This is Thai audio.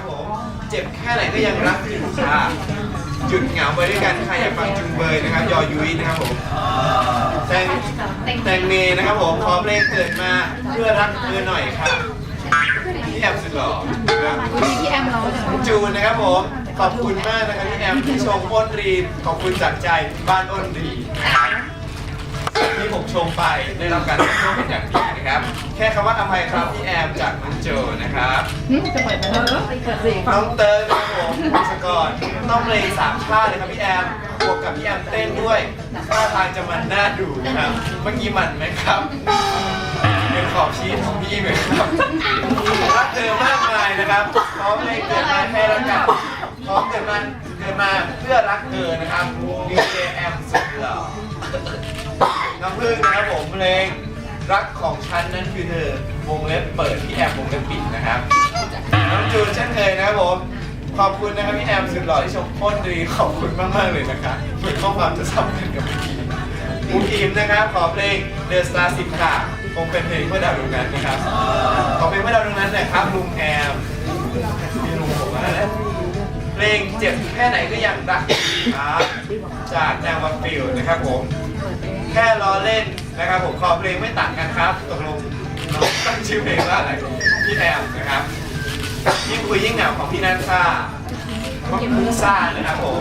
นะครับผม เจ็บแค่ไหนก็ยังรักอยู่ค่ะหยุดเหงาไปด้วยกันใค่ะอย่าฟังจุงเบยนะครับ ยอยุ้ยนะครับผมแตงแตงเมนะครับผมขอเลงเกิดมาเพื่อรักเธอหน่อยค่ะพี่แอมสุดหล่อนะครับพี่แอมร้องจูนนะครับผมขอบคุณมากนะครับพี่แอมที่ชมอ้นรีนขอบคุณจากใจบ้านอ้นรีที่ผมชมไปได้รับการชมเป็นอย่างดีนะครับ แค่คำว่าอภัยครับพี่แอมจากน้องโจนะครับจะเปิดไหมเออ สิน้องเติร์นะครับผมพิศกรต้องเลงสามชาติเลยครับพี่แอมบวกกับพี่แอมเต้นด้วยท่าทางจะมันน่าดูนะครับ เมื่อกี้มันไหมครับเป็นขอบชีสของพี่ไหมครับรักเธอมากมายนะครับพร้อมเลงเกิดมาให้รักกันพร้อมเกิดมาเกิดมาเพื่อรักเธอนะครับดีเจแอมสุดหล่อน้องพึ่งนะครับผมเพลงรักของฉันนั้นคือเธอวงเล็บเปิดพี่แอมวง ขอบคุณนะครับพี่แอมสุดหล่อที่ชมโคตรดีขอบคุณมากๆเลยนะครับเหมือนข้อความจะซ้ำกันกับเมื่อกี้มูทีมนะครับขอเพลง The Star 10ค่ะคงเป็นเพลงเพื่อดาวดวงนั้นนะครับ ขอเพลงเพื่อดาวดวงนั้นนะครับลุงแอมมีลุงผมมาแล้วเพลงเจ็บแค่ไหนก็ยังรักครับจากแนวมาฟิลนะครับผมแค่ล้อเล่นนะครับผมขอเพลงไม่ต่างกันครับตกลงน้องตั้งชื่อเพลงว่าอะไรพี่แอมนะครับ ยิ่งคุยยิ่งเหงาของพี่นันซ่าของพี่มุซ่านะครับผม